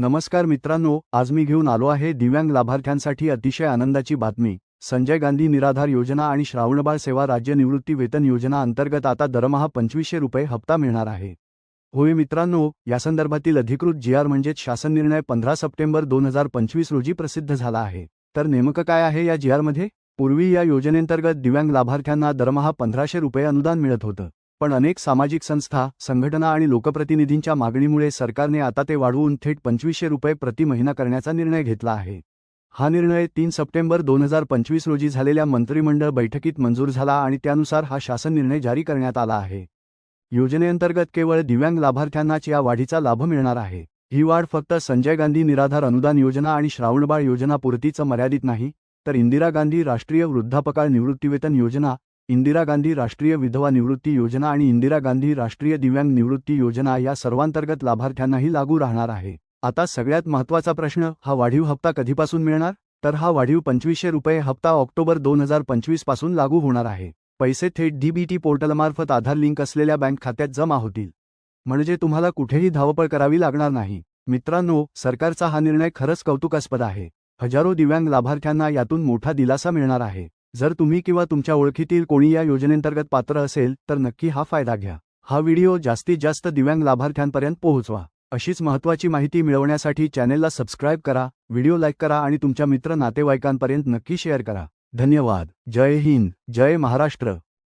नमस्कार मित्रांनो आज मी घेऊन आलो आहे दिव्यांग लाभार्थ्यांसाठी अतिशय आनंदाची बातमी. संजय गांधी निराधार योजना आणि श्रावणबाळ सेवा राज्य निवृत्ती वेतन योजना अंतर्गत आता दरमहा पंचवीसशे रुपये हप्ता मिळणार आहे. होय मित्रांनो यासंदर्भातील अधिकृत जी आर म्हणजेच शासन निर्णय पंधरा सप्टेंबर दोन हजार पंचवीस रोजी प्रसिद्ध झाला आहे. तर नेमकं काय आहे या जी आरमध्ये? पूर्वी या योजनेंतर्गत दिव्यांग लाभार्थ्यांना दरमहा पंधराशे रुपये अनुदान मिळत होतं. पण अनेक सामाजिक संस्था संघटना आणि लोकप्रतिनिधींच्या मागणीमुळे सरकारने आता ते वाढवून थेट पंचवीसशे रुपये प्रति महिना करण्याचा निर्णय घेतला आहे. हा निर्णय तीन सप्टेंबर दोन हजार पंचवीस रोजी झालेल्या मंत्रिमंडळ बैठकीत मंजूर झाला आणि त्यानुसार हा शासन निर्णय जारी करण्यात आला आहे. योजनेअंतर्गत केवळ दिव्यांग लाभार्थ्यांनाच या वाढीचा लाभ मिळणार आहे. ही वाढ फक्त संजय गांधी निराधार अनुदान योजना आणि श्रावणबाळ योजना पुरतीच मर्यादित नाही तर इंदिरा गांधी राष्ट्रीय वृद्धापकाळ निवृत्तीवेतन योजना इंदिरा गांधी राष्ट्रीय विधवा निवृत्ती योजना आणि इंदिरा गांधी राष्ट्रीय दिव्यांग निवृत्ती योजना या सर्वांतर्गत लाभार्थ्यांनाही लागू राहणार आहे. आता सगळ्यात महत्त्वाचा प्रश्न हा वाढीव हप्ता कधीपासून मिळणार? तर हा वाढीव पंचवीसशे रुपये हप्ता ऑक्टोबर दोन हजार पंचवीसपासून लागू होणार आहे. पैसे थेट डीबीटी पोर्टलमार्फत आधार लिंक असलेल्या बँक खात्यात जमा होतील. म्हणजे तुम्हाला कुठेही धावपळ करावी लागणार नाही. मित्रांनो सरकारचा हा निर्णय खरंच कौतुकास्पद आहे. हजारो दिव्यांग लाभार्थ्यांना यातून मोठा दिलासा मिळणार आहे. जर तुम्ही किंवा तुमच्या ओळखीतील कोणी या योजनेंतर्गत पात्र असेल तर नक्की हा फायदा घ्या. हा व्हिडिओ जास्तीत जास्त दिव्यांग लाभार्थ्यांपर्यंत पोहोचवा. अशीच महत्त्वाची माहिती मिळवण्यासाठी चॅनेलला सबस्क्राईब करा व्हिडिओ लाईक करा आणि तुमच्या मित्र नातेवाईकांपर्यंत नक्की शेअर करा. धन्यवाद. जय हिंद. जय महाराष्ट्र.